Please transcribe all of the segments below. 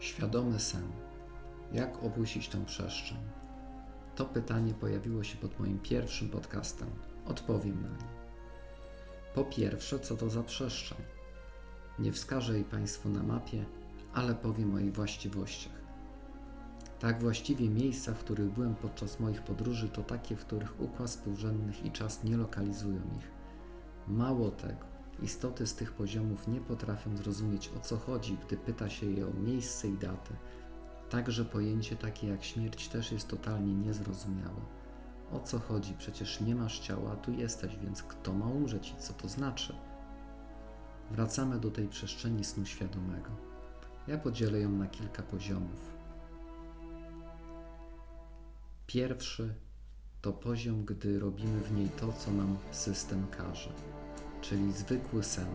Świadomy sen. Jak opuścić tę przestrzeń? To pytanie pojawiło się pod moim pierwszym podcastem. Odpowiem na nie. Po pierwsze, co to za przestrzeń? Nie wskażę jej Państwu na mapie, ale powiem o jej właściwościach. Tak właściwie miejsca, w których byłem podczas moich podróży, to takie, w których układ współrzędnych i czas nie lokalizują ich. Mało tego, istoty z tych poziomów nie potrafią zrozumieć o co chodzi, gdy pyta się je o miejsce i datę. Także pojęcie takie jak śmierć też jest totalnie niezrozumiałe. O co chodzi? Przecież nie masz ciała, tu jesteś, więc kto ma umrzeć i co to znaczy? Wracamy do tej przestrzeni snu świadomego. Ja podzielę ją na kilka poziomów. Pierwszy to poziom, gdy robimy w niej to, co nam system każe, czyli zwykły sen.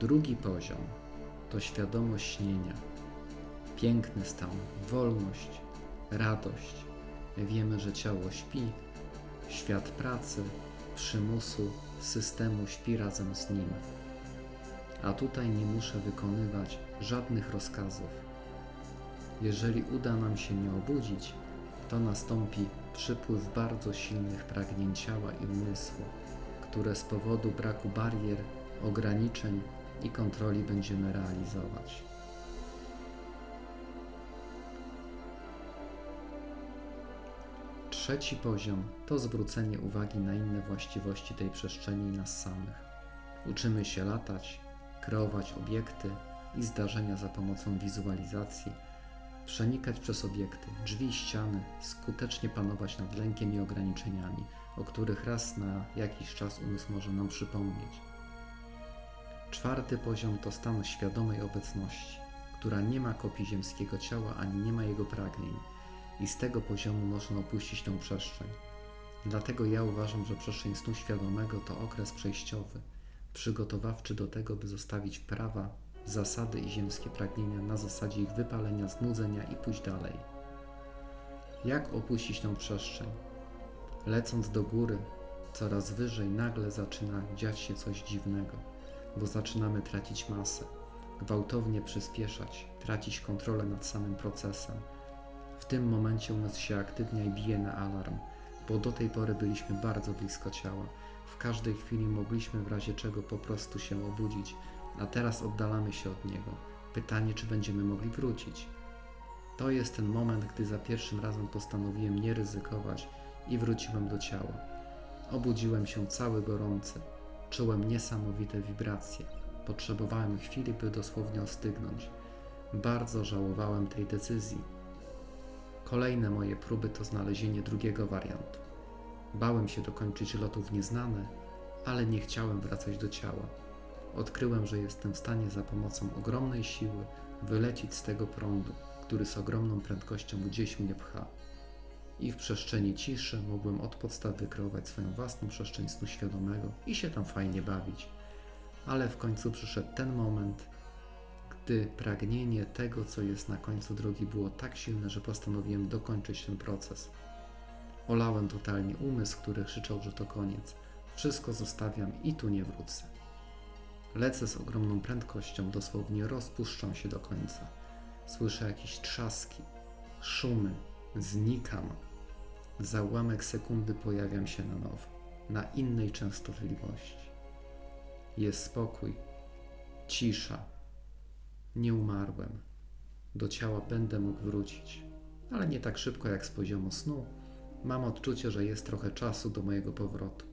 Drugi poziom to świadomość śnienia. Piękny stan, wolność, radość. Wiemy, że ciało śpi, świat pracy, przymusu, systemu śpi razem z nim. A tutaj nie muszę wykonywać żadnych rozkazów. Jeżeli uda nam się nie obudzić, to nastąpi przypływ bardzo silnych pragnień ciała i umysłu, które z powodu braku barier, ograniczeń i kontroli będziemy realizować. Trzeci poziom to zwrócenie uwagi na inne właściwości tej przestrzeni i nas samych. Uczymy się latać, kreować obiekty i zdarzenia za pomocą wizualizacji, przenikać przez obiekty, drzwi, ściany, skutecznie panować nad lękiem i ograniczeniami, o których raz na jakiś czas umysł może nam przypomnieć. Czwarty poziom to stan świadomej obecności, która nie ma kopii ziemskiego ciała ani nie ma jego pragnień, i z tego poziomu można opuścić tę przestrzeń. Dlatego ja uważam, że przestrzeń snu świadomego to okres przejściowy, przygotowawczy do tego, by zostawić prawa, zasady i ziemskie pragnienia na zasadzie ich wypalenia, znudzenia i pójść dalej. Jak opuścić tę przestrzeń? Lecąc do góry, coraz wyżej, nagle zaczyna dziać się coś dziwnego, bo zaczynamy tracić masę, gwałtownie przyspieszać, tracić kontrolę nad samym procesem. W tym momencie umysł się aktywnia i bije na alarm, bo do tej pory byliśmy bardzo blisko ciała. W każdej chwili mogliśmy w razie czego po prostu się obudzić, a teraz oddalamy się od niego. Pytanie, czy będziemy mogli wrócić. To jest ten moment, gdy za pierwszym razem postanowiłem nie ryzykować i wróciłem do ciała. Obudziłem się cały gorący. Czułem niesamowite wibracje. Potrzebowałem chwili, by dosłownie ostygnąć. Bardzo żałowałem tej decyzji. Kolejne moje próby to znalezienie drugiego wariantu. Bałem się dokończyć lotu w nieznane, ale nie chciałem wracać do ciała. Odkryłem, że jestem w stanie za pomocą ogromnej siły wylecieć z tego prądu, który z ogromną prędkością gdzieś mnie pcha. I w przestrzeni ciszy mogłem od podstaw wykreować swoją własną przestrzeń snu świadomego i się tam fajnie bawić. Ale w końcu przyszedł ten moment, gdy pragnienie tego, co jest na końcu drogi, było tak silne, że postanowiłem dokończyć ten proces. Olałem totalnie umysł, który krzyczał, że to koniec. Wszystko zostawiam i tu nie wrócę. Lecę z ogromną prędkością, dosłownie rozpuszczam się do końca. Słyszę jakieś trzaski, szumy, znikam. Za ułamek sekundy pojawiam się na nowo, na innej częstotliwości. Jest spokój, cisza. Nie umarłem. Do ciała będę mógł wrócić, ale nie tak szybko jak z poziomu snu. Mam odczucie, że jest trochę czasu do mojego powrotu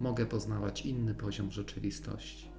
mogę poznawać inny poziom rzeczywistości.